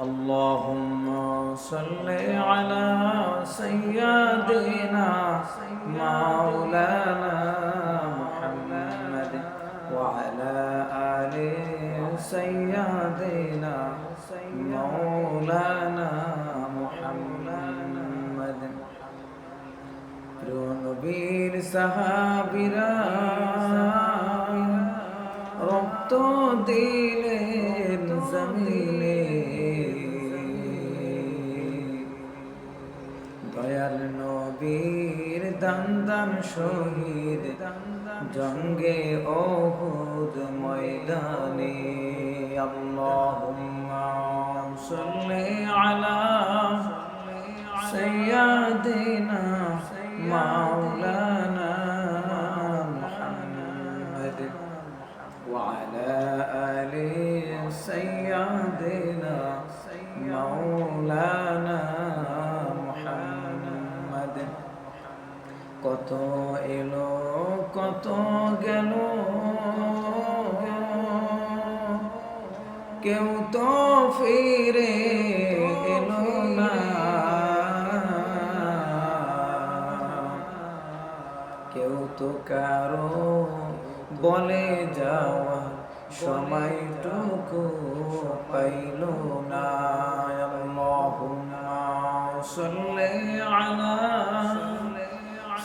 اللهم صل على سيدنا مولانا محمد وعلى آل سيدنا مولانا محمد নবীর সাহাবিরা রক্ত দিলেন জমিনে। দয়াল নবীর দান দান শহীদ জঙ্গে অহুদ ময়দানে। আল্লাহুম্মা সাল্লি আলা সাইয়্যিদিনা মাওলানা سيدنا مولانا محمد কত এলো কত গেল কেউ তো ফিরে এলো না কেউ তো কারো বলে যাওয়া সময়টুকু পাইল না আল্লাহুম্মা সাল্লি আলা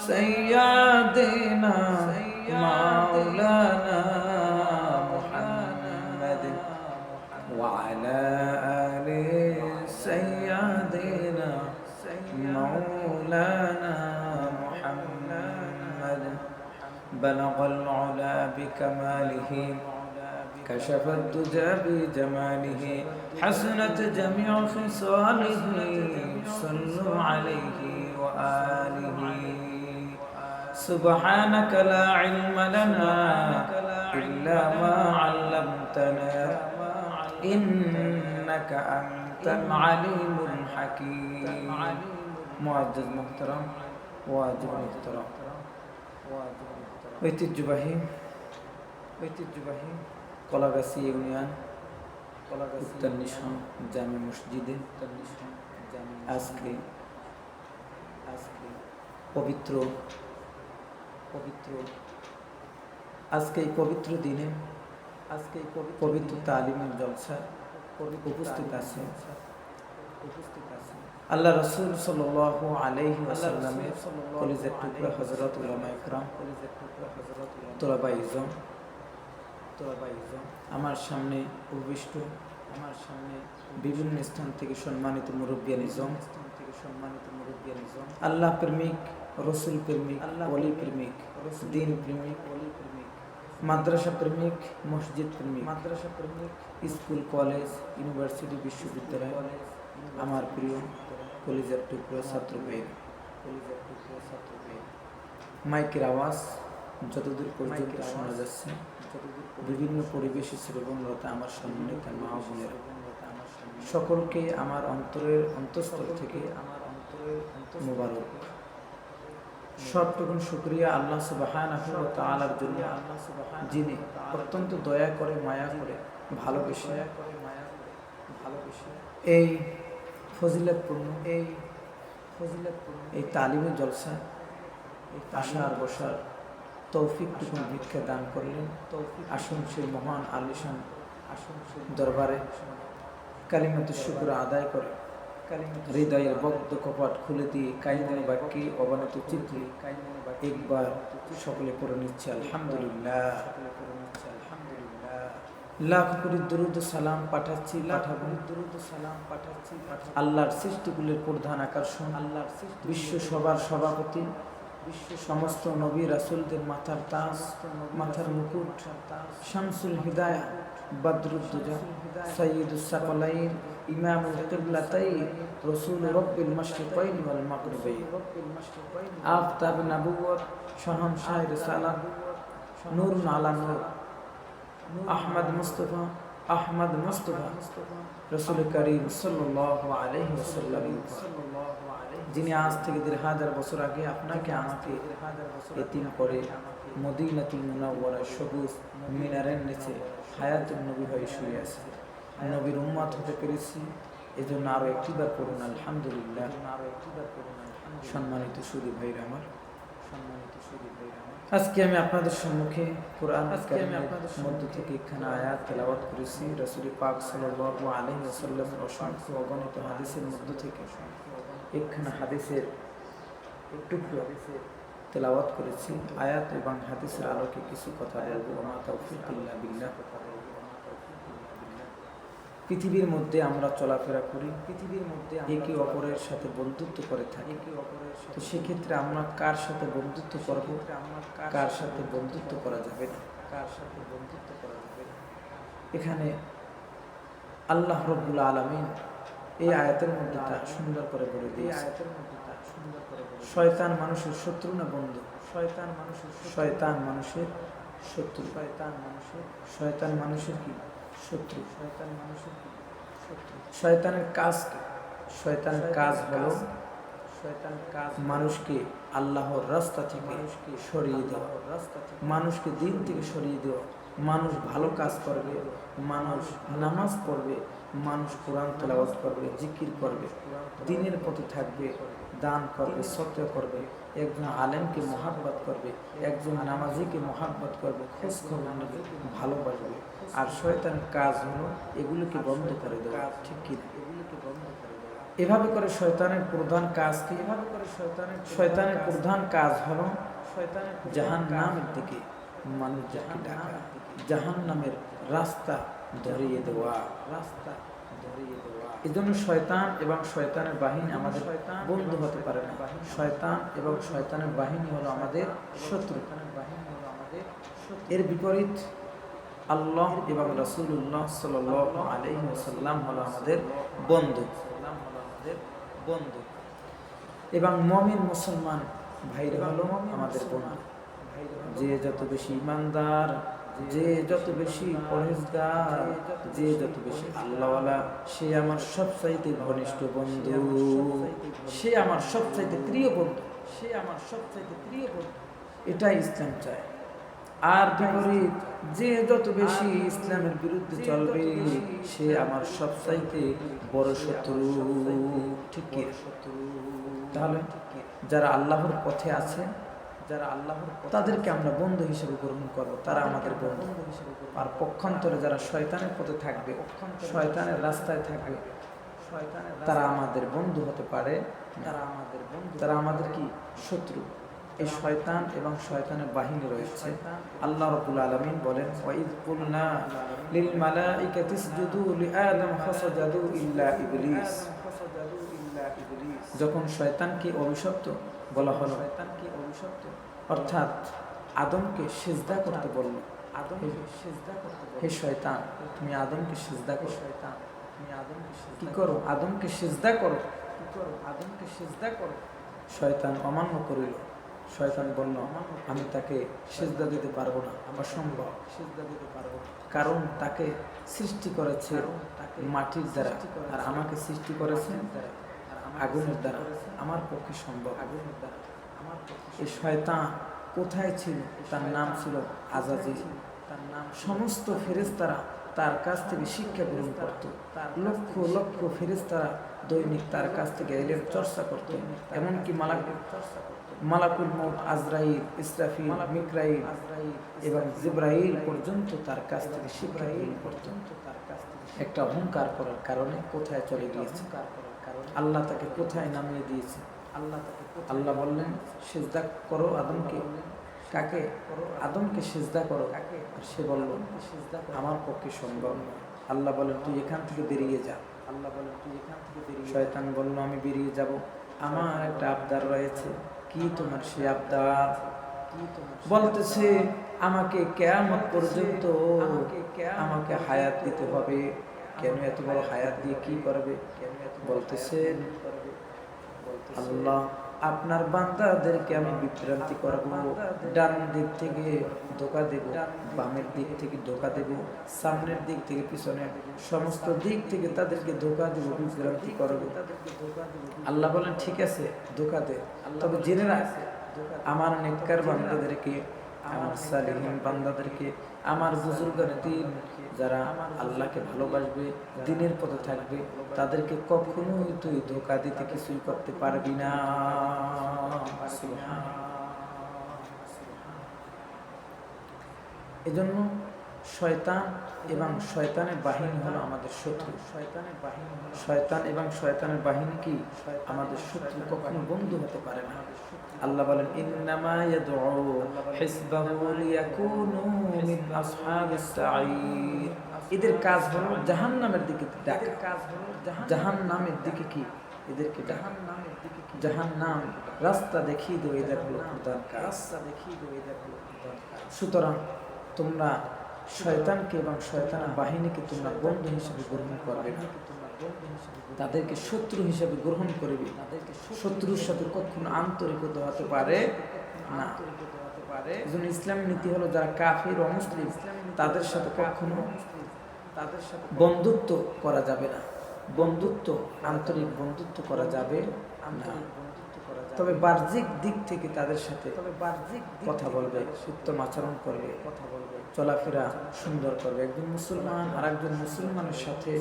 সাইয়্যিদিনা মাওলানা মুহাম্মদ وعلى آل سيدنا مولانا محمد بلغ العلا بكماله كشف الدجى بجماله حسنت جميع خصاله صلوا عليه وآله سبحانك لا علم لنا إلا ما علمتنا إنك أنت العليم الحكيم معزز محترم واجب محترم ঐতিহ্যবাহী ঐতিহ্যবাহী কলাগাছি ইউনিয়ন উত্তর নিশন জামে মসজিদে আজকে আজকে পবিত্র পবিত্র। আজকে এই পবিত্র দিনে আজকে এই পবিত্র তালিমের জলসা উপস্থিত আছে। উপস্থিত আছে। আল্লাহ রসুল সাল আলাইহি ওয়াসাল্লামের কলিজের টুকরা হজরত উলামা ইকরাম কলিজের টুকরা হজরত তোলাবা তোলাবা ইজম আমার সামনে উপবিষ্ট আমার সামনে বিভিন্ন স্থান থেকে সম্মানিত মুরব্বিয়ান ইজম স্থান থেকে সম্মানিত মুরব্বিয়ান ইজম আল্লাহ প্রেমিক, রসুল প্রেমিক আল্লাহ অলি প্রেমিক, দিন প্রেমিক অলি প্রেমিক মাদ্রাসা প্রেমিক, মসজিদ প্রেমিক মাদ্রাসা প্রেমিক স্কুল, কলেজ, ইউনিভার্সিটি, বিশ্ববিদ্যালয়, আমার প্রিয় কলেজের টুকরো ছাত্র ভাই কলেজের টুকরো ছাত্র মাইকের আওয়াজ যতদূর পর্যন্ত শোনা যাচ্ছে। বিভিন্ন পরিবেশে শ্রবণরতা আমার সম্মানিত মা বোনের। সকলকে আমার অন্তরের অন্তঃস্থল থেকে আমার অন্তরের মোবারক। সবটুকুন শুক্রিয়া আল্লাহ সুবাহান তালার জন্য আল্লাহ যিনি অত্যন্ত দয়া করে, মায়া করে, ভালোবেসে ভালোবেসে এই ফজিলতপূর্ণ এই ফজিলতপূর্ণ এই তালিমে জলসা এই আসার বসার তৌফিকটুকুন ভিক্ষা দান করলেন। তৌফিক আসুন সেই মহান আলিশান আসুন দরবারে কালিমাতে শুক্র আদায় করে। হৃদয়ের বদ্ধ কপাট খুলে দিয়ে কাইমনে বাক্যে অবনত চিত্রে একবার সকলে করে নিচ্ছে, আলহামদুলিল্লাহ। লাখ কোটি দুরুদ সালাম পাঠাচ্ছি, পাঠাবো। দুরুদ সালাম পাঠাচ্ছি আল্লাহর সৃষ্টিগুলির প্রধান আকর্ষণ। আল্লাহর বিশ্ব সবার সভাপতি সমস্ত নবী রাসুলদের মাথার তাজ মাথার মুকুট শামসুল হিদায়া বদরুদ্দুজা সৈয়দুস সাকলাইন ইমামুল কিবলাতাইন রাসূল রব্বিল মাশরিকাইন ওয়াল মাগরিবাইন আফতাব নবুয়ত শাহনশাহ রিসালাত নূর আলা নূর আহমদ মুস্তফা আহমদ মুস্তফা রসুল করিম সাল্লাল্লাহু আলাইহি ওয়াসাল্লাম যিনি আজ থেকে দেড় হাজার বছর আগে আপনাকে আমাকে এতিম করে মদিনাতুল মুনাওয়ারা সবুজ মিনারের নিচে হায়াতুল নবী হয়ে শুয়ে আছে। নবীর উম্মাত হতে পেরেছি। এই জন্য আরও একটিবার করুন আলহামদুলিল্লাহ। আরও একটিবার করুন সম্মানিত সুদী ভাইরা আমার। সম্মানিত সুদী ভাইরা আজকে আমি আপনাদের সম্মুখে কোরআন আজকে আমি আপনাদের মধ্য থেকে এখানে আয়াত তেলাওয়াত করেছি। রসুল পাক সাল্লাল্লাহু আলাইহি ওয়াসাল্লামের অসংখ্য অগণিত হাদিসের মধ্য থেকে। একখানা হাদিসের টুকরো হাদিসের তেলাওয়াত করেছি। আয়াত এবং হাদিসের আলোকে কিছু কথা বলব। বিল্লাহ। পৃথিবীর মধ্যে আমরা চলাফেরা করি। পৃথিবীর মধ্যে একে অপরের সাথে বন্ধুত্ব করে থাকি। একে অপরের তো সেক্ষেত্রে আমরা কার সাথে বন্ধুত্ব করব? আমরা কার সাথে বন্ধুত্ব করা যাবে না? কার সাথে বন্ধুত্ব করা যাবে না? এখানে আল্লাহ রব্বুল আলমিন এই আয়াতের মধ্যে তা সুন্দর করে বলে দিয়েছে। আয়াতের মধ্যে তা সুন্দর করে শয়তান মানুষের শত্রু না বন্ধু? শয়তান মানুষের শয়তান মানুষের শত্রু। শয়তান মানুষের শয়তান মানুষের কি? শত্রু। শয়তান মানুষের কি? শত্রু। শয়তানের কাজ কি? শয়তানের কাজ হলো শয়তানের কাজ মানুষকে আল্লাহর রাস্তা থেকে মানুষকে সরিয়ে দেওয়া। রাস্তা থেকে মানুষকে দিন থেকে সরিয়ে দেওয়া। মানুষ ভালো কাজ করবে মানুষ নামাজ পড়বে মানুষ কোরআন তেলাওয়াত করবে জিকির করবে দিনের পথে থাকবে দান করবে সত্য করবে একজন আলেমকে মহাব্বত করবে একজন নামাজিকে মহাব্বত করবে খোঁজ খবর নেবে ভালোবাসবে। আর শয়তানের কাজ হলো এগুলোকে বন্ধ করে দেওয়া ঠিক কি এগুলোকে বন্ধ করে এভাবে করে শয়তানের প্রধান কাজ কি? এভাবে করে শয়তানের শয়তানের প্রধান কাজ হলো শয়তানের জাহান নামের দিকে মানুষকে ডাকা। জাহান নামের রাস্তা ধরিয়ে দেওয়া রাস্তা ধরিয়ে দেওয়া। এই জন্য শয়তান এবং শয়তানের বাহিনী আমাদের বন্ধু হতে পারে না। শয়তান এবং শয়তানের বাহিনী হলো আমাদের শত্রু। বাহিনী হলো আমাদের এর বিপরীত আল্লাহ এবং রসুল্লাহ সাল আলহিসাল্লাম হলো আমাদের বন্ধু। আমাদের বন্ধু। এবং মমিন মুসলমান ভাইরা হলো আমাদের বন্ধু যে যত বেশি ইমানদার যে যত বেশি পরেজগার যে যত বেশি আল্লাহওয়ালা সে আমার সবচাইতে ঘনিষ্ঠ বন্ধু। সে আমার সবচাইতে প্রিয় বন্ধু। সে আমার সবচাইতে প্রিয় বন্ধু। এটাই ইসলাম চায়। আর বিপরীত যে যত বেশি ইসলামের বিরুদ্ধে চলবে সে আমার সবচাইতে বড় শত্রু। ঠিক শত্রু তাহলে যারা আল্লাহর পথে আছে যারা আল্লাহর তাদেরকে আমরা বন্ধু হিসেবে গ্রহণ করব তারা আমাদের বন্ধু। হিসেবে আর পক্ষান্তরে যারা শয়তানের পথে থাকবে শয়তানের রাস্তায় থাকবে তারা আমাদের বন্ধু হতে পারে। তারা আমাদের বন্ধু তারা আমাদের কি? শত্রু। এই শয়তান এবং শয়তানের বাহিনী রয়েছে। আল্লাহ রাব্বুল আলামিন বলেন ওয়াইদ কুলনা লিল মালাইকাতি ইসজুদু লিআদম ফাসাজাদু ইল্লা ইবলিস। যখন শয়তানকে অভিশপ্ত? বলা হলো। অর্থাৎ আদমকে সিজদা করতে বলল। আদমকে সিজদা করতে হে শয়তান তুমি আদমকে সিজদা করো। শয়তান তুমি আদমকে কি করো। আদমকে সিজদা করো। কি করো? আদমকে সিজদা করো। শয়তান অমান্য করিল। শয়তান বলল আমি তাকে সেজদা দিতে পারব না। আমার অসম্ভব। সিজদা দিতে পারব কারণ তাকে সৃষ্টি করেছে মাটির দ্বারা। আর আমাকে সৃষ্টি করেছে আগুনের দ্বারা। আমার পক্ষে সম্ভব। আগুনের দ্বারা আমার এই শয়তান কোথায় ছিল? তার নাম ছিল আজাজি। তার নাম সমস্ত ফেরেস্তারা তার কাছ থেকে শিক্ষা গ্রহণ করত। লক্ষ লক্ষ ফেরেস্তারা দৈনিক তার কাছ থেকে এলের চর্চা করত। এমনকি মালাকুল মালাকুল মৌত আজরাইল ইসরাফিল মিকরাইল এবং জিব্রাইল পর্যন্ত তার কাছ থেকে শিক্ষা গ্রহণ করত। একটা অহংকার করার কারণে কোথায় চলে গিয়েছে? আল্লাহ তাকে কোথায় নামিয়ে দিয়েছে? আল্লাহ তাকে আল্লাহ বললেন সেজদা করো আদমকে। কাকে? আদমকে সেজদা করো। কাকে? আর সে বলল আমার পক্ষে সম্ভব নয়। আল্লাহ বলেন তুই এখান থেকে বেরিয়ে যা। আল্লাহ বলেন তুই এখান থেকে বেরিয়ে শয়তান বলল আমি বেরিয়ে যাব। আমার একটা আবদার রয়েছে। কি তোমার সে আবদার? বলতেছে আমাকে কেয়ামত পর্যন্ত আমাকে হায়াত দিতে হবে। কেন এত বড় হায়াত দিয়ে কি করবে? বলতেছেন আল্লাহ, আপনার বান্দাদেরকে আমি বিভ্রান্তি করব, ডান দিক থেকে ধোকা দেব, বামের দিক থেকে ধোকা দেব, সামনের দিক থেকে পিছনে, সমস্ত দিক থেকে তাদেরকে ধোকা দেব, বিভ্রান্তি করব। আল্লাহ বলেন, ঠিক আছে, ধোকা দে। তবে জেনে রাখ, আমার নেককার বান্দাদেরকে, আমার সালিহীন বান্দাদেরকে আমার বুজুর্গের দিন যারা আল্লাহকে ভালোবাসবে, দিনের পথে থাকবে, তাদেরকে কখনোই তুই ধোকা দিতে কিছুই করতে পারবি না। এজন্য শয়তান এবং শয়তানের বাহিনী হলো আমাদের শত্রু। শয়তানের বাহিনী শয়তান এবং শয়তানের বাহিনী কি? আমাদের শত্রু কখনো বন্ধু হতে পারে না। আল্লাহ বলেন, ইন্নামা ইয়াদউ হিসবাহু লিয়াকুনু মিন আসহাবিস সাঈর। এদের কাজ হলো জাহান্নামের দিকে ডাকা। কাজ হলো জাহান্নামের দিকে কি? এদেরকে জাহান নামের দিকে কি নাম রাস্তা দেখিয়ে দেবো, এদের হলো প্রধান কাজ রাস্তা দেখিয়ে দেবো এদের প্রধান কাজ। সুতরাং তোমরা শয়তানকে এবং শয়তানের বাহিনীকে তোমরা বন্ধু হিসেবে গ্রহণ করবে। না তাদেরকে শত্রু হিসেবে গ্রহণ করবে। তাদেরকে শত্রুর সাথে কখনো আন্তরিকতা হতে পারে না। একজন ইসলামী নীতি হলো, যারা কাফির অমুসলিম তাদের সাথে কখনো তাদের সাথে বন্ধুত্ব করা যাবে না। বন্ধুত্ব, আন্তরিক বন্ধুত্ব করা যাবে না। তবে বাহ্যিক দিক থেকে তাদের সাথে তবে বাহ্যিক কথা বলবে উত্তম আচরণ করবে কথা বলবে। চলাফেরা সুন্দর করবে। একজন মুসলমান আর একজন মুসলমানের সাথে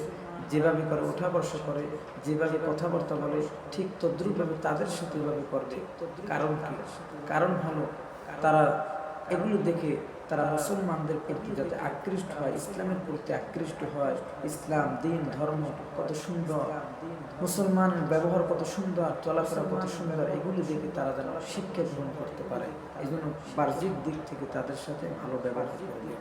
যেভাবে করে ওঠা বর্ষ করে যেভাবে কথাবার্তা বলে ঠিক তদ্রুপভাবে তাদের সাথে এভাবে করবে। কারণ কারণ হলো তারা এগুলো দেখে তারা মুসলমানদের প্রতি যাতে আকৃষ্ট হয়, ইসলামের প্রতি আকৃষ্ট হয়। ইসলাম, দিন, ধর্ম কত সুন্দর। মুসলমান ব্যবহার কত সুন্দর, চলাফেরা কত সুন্দর, এগুলি দেখে তারা যেন শিক্ষা গ্রহণ করতে পারে। এই জন্য বাহ্যিক দিক থেকে তাদের সাথে ভালো ব্যবহার করবে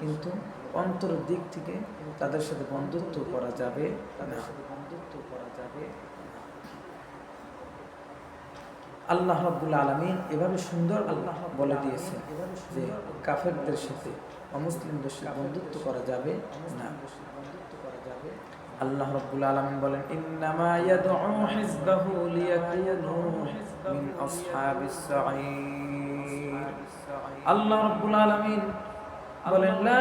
কিন্তু অন্তরের দিক থেকে তাদের সাথে বন্ধুত্ব করা যাবে তাদের সাথে বন্ধুত্ব করা যাবে আল্লাহ রাব্বুল আলমিন এভাবে সুন্দর আল্লাহ বলে দিয়েছেন যে কাফেরদের সাথে অমুসলিমদের সাথে বন্ধুত্ব করা যাবে না। আল্লাহ রাব্বুল আলামিন বলেন, ইন্নামা ইয়াদউ হিজবাহু লিয়াকুনু মিন আসহাবিস সাঈর আল্লাহ রাব্বুল আলামিন বলেন, লা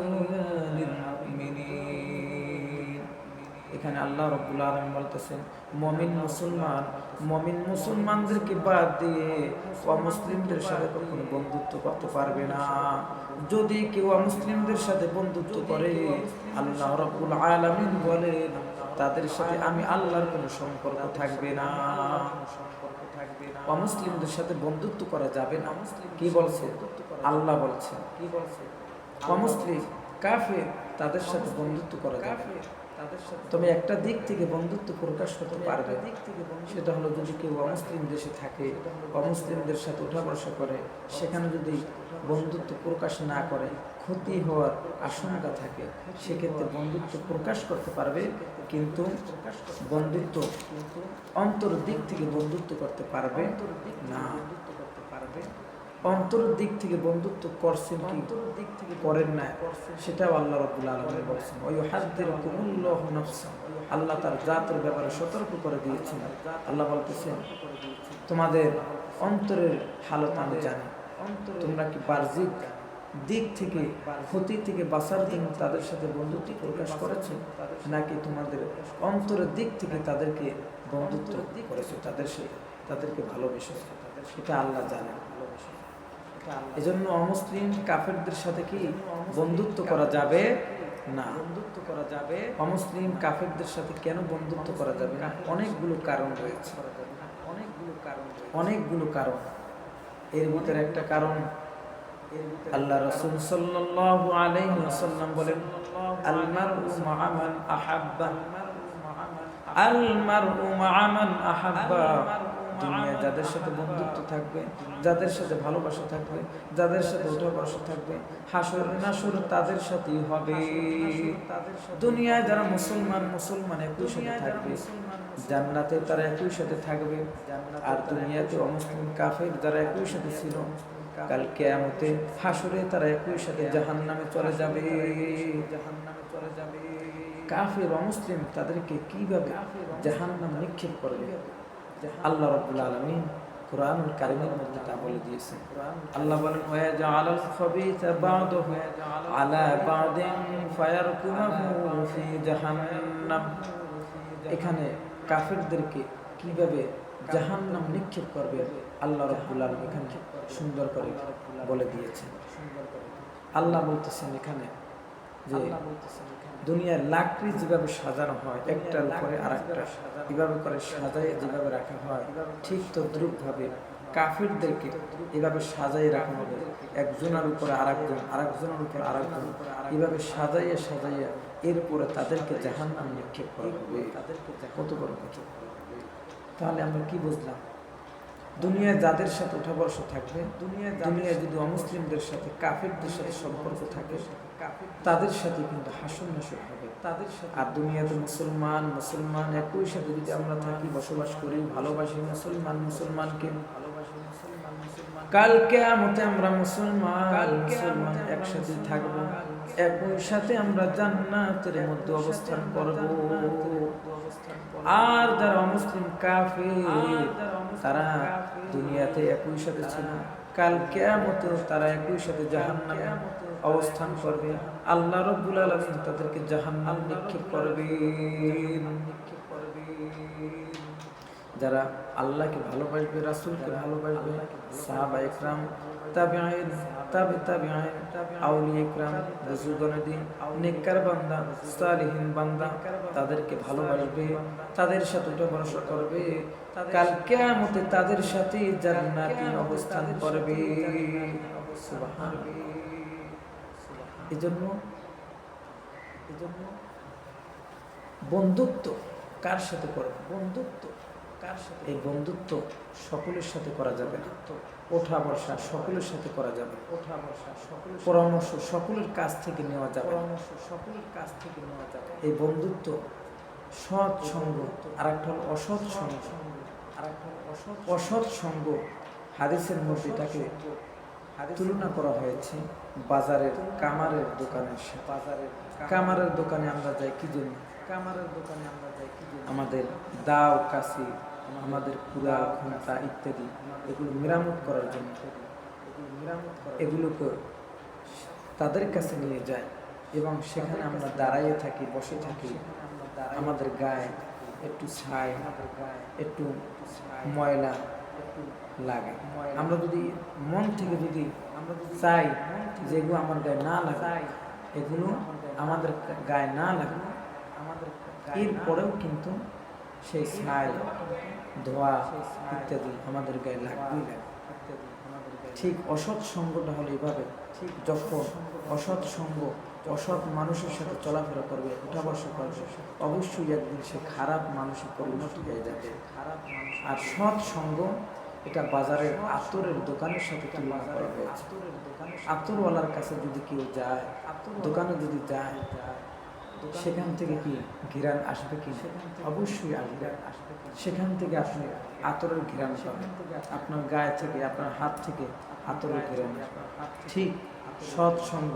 দুনিল এখানে আল্লাহ রাব্বুল আলামিন বলতেছেন, মমিন মুসলমান, মমিন মুসলমানদেরকে বাদ দিয়ে অমুসলিমদের সাথে কখনো বন্ধুত্ব করতে পারবে না। যদি কেউ অমুসলিমদের সাথে বন্ধুত্ব করে, আল্লাহ রাব্বুল আলামিন বলেন, তাদের সাথে আমি আল্লাহর কোনো সম্পর্ক থাকবে না। অমুসলিমদের সাথে বন্ধুত্ব করা যাবে না। কি বলছে? আল্লাহ বলছে। কি বলছে অমুসলিম, কাফের, তাদের সাথে বন্ধুত্ব করা যাবে তবে একটা দিক থেকে বন্ধুত্ব প্রকাশ করতে পারবে। সেটা হলো যদি কেউ অমুসলিম দেশে থাকে অমুসলিমদের সাথে উঠা বসা করে সেখানে যদি বন্ধুত্ব প্রকাশ না করে ক্ষতি হওয়ার আশঙ্কা থাকে সেক্ষেত্রে বন্ধুত্ব প্রকাশ করতে পারবে কিন্তু বন্ধুত্ব অন্তর দিক থেকে বন্ধুত্ব করতে পারবে না। অন্তর দিক থেকে বন্ধুত্ব করছেন কি? দিক থেকে করেন না। সেটাও আল্লাহ রব্বুল আলমী বলছেন। ওই হাদ্দের কুমুল্লাহ নফসা আল্লাহ তার জাতের ব্যাপারে সতর্ক করে দিয়েছেন। আল্লাহ বলতেছেন তোমাদের অন্তরের হালত আমি জানি। তোমরা কি বাহ্যিক দিক থেকে ক্ষতি থেকে বাঁচার জন্য তাদের সাথে বন্ধুত্ব প্রকাশ করেছে? নাকি তোমাদের অন্তরের দিক থেকে তাদেরকে বন্ধুত্ব করেছে? তাদের সাথে তাদেরকে ভালোবেসেছে। সেটা আল্লাহ জানে এজন্য অমুসলিম কাফেরদের সাথে কি বন্ধুত্ব করা যাবে? না। বন্ধুত্ব করা যাবে অমুসলিম কাফেরদের সাথে কেন বন্ধুত্ব করা যাবে না? অনেকগুলো কারণ রয়েছে। অনেকগুলো কারণ। অনেকগুলো কারণ এর ভিতরে একটা কারণ, আল্লাহ রাসূল সাল্লাল্লাহু আলাইহি ওয়াসাল্লাম বলেন আল মারউ মা'a মান আহাব্বা। আল মারউ মা'a মান আহাব্বা। দুনিয়া যাদের সাথে বন্ধুত্ব থাকবে যাদের সাথে ভালোবাসা থাকবে যাদের সাথে ওঠা বসা থাকবে হাসর নাসর তাদের সাথেই হবে। দুনিয়ায় যারা মুসলমান মুসলমান একই সাথে থাকবে জান্নাতে তারা একই সাথে থাকবে। আর দুনিয়াতে অমুসলিম কাফের যারা একই সাথে ছিল কাল কেয়ামতে হাসরে তারা একই সাথে জাহান নামে চলে যাবে। জাহান নামে চলে যাবে। কাফের অমুসলিম তাদেরকে কীভাবে জাহান নাম নিক্ষেপ করবে? আল্লাহ রাব্বুল আলামিন কোরআনুল কারীমের মধ্যে তা বলে দিয়েছেন। আল্লাহ বলেন এখানে কাফেরদেরকে কীভাবে জাহান্নাম নিক্ষেপ করবে? আল্লাহ রব্বুল আলম এখানে সুন্দর করে বলে দিয়েছেন। আল্লাহ বলতেছেন এখানে যে দুনিয়ার লাকড়ি যেভাবে সাজানো হয় একটার উপরে আর একটা এভাবে করে সাজাই যেভাবে রাখা হয় ঠিক তদ্রুপভাবে কাফিরদেরকে এভাবে সাজাই রাখা হবে। একজনের উপরে আরেকজন আরেকজনের উপরে আরেকজন। এভাবে সাজাইয়া সাজাইয়া এরপরে তাদেরকে জাহান্নাম নিক্ষেপ করা হবে। কত বড় কথা? তাহলে আমরা কি বুঝলাম? দুনিয়ায় যাদের সাথে উঠা বর্ষা থাকবে দুনিয়া দুনিয়ায় যদি অমুসলিমদের সাথে কাফেরদের সাথে সম্পর্ক থাকে তাদের সাথে কিন্তু হাসন নাসর হবে। তাদের সাথে আর দুনিয়াতে মুসলমান মুসলমান একই সাথে যদি আমরা থাকি বসবাস করি ভালোবাসি মুসলমান মুসলমানকে। ভালোবাসি মুসলমান মুসলমান কালকে আমতে আমরা মুসলমান মুসলমান একসাথে থাকব একই সাথে আমরা জান্নাতের মধ্যে অবস্থান করব। আর যারা অমুসলিম কাফের তারা দুনিয়াতে একই সাথে ছিল। কাল কেয়ামতে তারা একই সাথে জাহান্নামে। অবস্থান করবে। আল্লাহ রব্বুল আলামিন তাদেরকে জাহান্নাম নিক্ষেপ করবে। যারা আল্লাহকে ভালোবাসবে, রাসূলকে ভালোবাসবে, সাহাবা ইকরাম তাবিঈন, তাবি তাবিঈন, আউলিয়া ইকরাম বুজুর্গানে দিন নেককার বান্দা, সালিহিন বান্দা তাদেরকে ভালোবাসবে, তাদের সাথে উঠা ভরসা করবে। কাল কিয়ামতে তাদের সাথে জান্নাতি অবস্থান করবে। সুবহানাল্লাহ। এজন্য এজন্য বন্ধুত্ব কার সাথে করবে বন্ধুত্ব কার সাথে? এই বন্ধুত্ব সকলের সাথে করা যাবে না। ওঠা বসা সকলের সাথে করা যাবে ওঠা বসা সকলের পরামর্শ সকলের কাছ থেকে নেওয়া যাবে পরামর্শ সকলের কাছ থেকে নেওয়া যাবে এই বন্ধুত্ব সৎ সঙ্গ। আর একটা হল অসৎ সঙ্গ। আর একটা অসৎ অসৎ সঙ্গ। হাদিসের মধ্যে এটাকে তুলনা করা হয়েছে বাজারের কামারের দোকানের সাথে বাজারের কামারের দোকানে আমরা যাই কি জন্য? কামারের দোকানে আমরা যাই কি জন্য? আমাদের দাও কাশি আমাদের কুড়াল ঘণ্টা ইত্যাদি। এগুলো মেরামত করার জন্য। মেরামত এগুলোকে তাদের কাছে নিয়ে যায় এবং সেখানে আমরা দাঁড়াইয়ে থাকি বসে থাকি। আমাদের গায়ে একটু ছাই একটু ময়লা লাগে। আমরা যদি মন থেকে যদি আমরা চাই যে এগুলো আমার গায়ে না লাগে এগুলো আমাদের গায়ে না লাগে আমাদের এরপরেও কিন্তু সেই ছাই ধোয়া ইত্যাদি আমাদের গায়ে লাগবেই লাগে ঠিক অসৎ সঙ্গটা হলো এভাবে ঠিক যখন অসৎ সঙ্গ অসৎ মানুষের সাথে চলাফেরা করবে উঠা করবে অবশ্যই একদিন সে খারাপ মানুষের পরিণত হয়ে যাবে। খারাপ মানুষ আর সৎ সঙ্গ, এটা বাজারের আতরের দোকানের সাথে তুলনা করা হয়েছে। আতরওয়ালার কাছে যদি কেউ যায়, দোকানে যদি যায়, সেখান থেকে কি ঘিরান আসবে কি অবশ্যই আসবে। সেখান থেকে আপনি আতরের ঘিরান পাবেন। আপনার গায়ে থেকে, আপনার হাত থেকে আতরের ঘিরান ঠিক সৎ সঙ্গ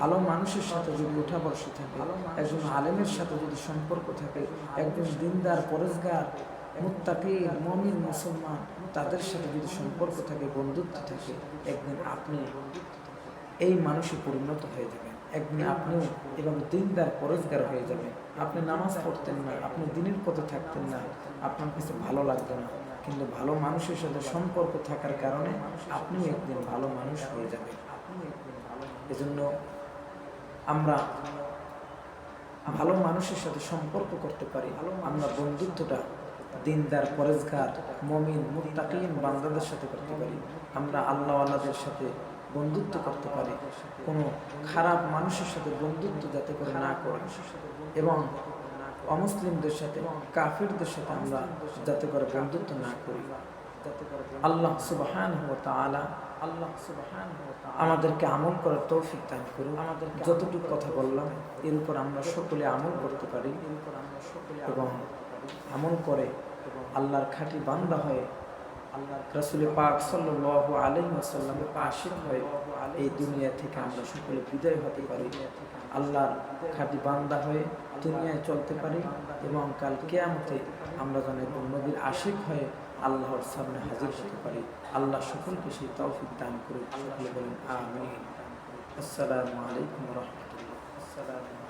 ভালো মানুষের সাথে যদি উঠা বসে থাকে একজন আলেমের সাথে যদি সম্পর্ক থাকে একজন দিনদার পরেশগার মুত্তাকি মমিন মুসলমান তাদের সাথে যদি সম্পর্ক থাকে বন্ধুত্ব থাকে একদিন আপনি এই মানুষে পরিণত হয়ে যাবেন। একদিন আপনিও এবং দিনদার পরেজগার হয়ে যাবেন। আপনি নামাজ পড়তেন না আপনি দিনের পথে থাকতেন না আপনার কাছে ভালো লাগতো না। কিন্তু ভালো মানুষের সাথে সম্পর্ক থাকার কারণে আপনিও একদিন ভালো মানুষ হয়ে যাবেন। এজন্য আমরা ভালো মানুষের সাথে সম্পর্ক করতে পারি। আমরা বন্ধুত্বটা দিনদার পরেজগার মমিন মুত্তাকিন বান্দাদের সাথে করতে পারি। আমরা আল্লাহ আল্লাহদের সাথে বন্ধুত্ব করতে পারি। কোনো খারাপ মানুষের সাথে বন্ধুত্ব যাতে করে না করে। এবং অমুসলিমদের সাথে কাফিরদের সাথে আমরা যাতে করে বন্ধুত্ব না করি। আল্লাহ সুবাহান তালা আল্লাহ সুবাহান আমাদেরকে আমল করার তৌফিক দান করুন আমাদের যতটুকু কথা বললাম এর উপর আমরা সকলে আমল করতে পারি এবং আমল করে আল্লাহর খাঁটি বান্দা হয়ে আল্লাহ রসুল পাক সাল্লাহ আলহি আসাল্লামের আশিক হয়ে এই দুনিয়া থেকে আমরা সকলে বিদায় হতে পারি। আল্লাহর খাঁটি বান্দা হয়ে দুনিয়ায় চলতে পারি এবং কাল কেয়ামতে আমরা যেন নবীর আশিক হয়ে আল্লাহর সামনে হাজির হতে পারি। আল্লাহ সকলকে সেই তৌফিক দান করে সকলে আসসালামু আলাইকুম রহমতুল্লাহ। আসসালামু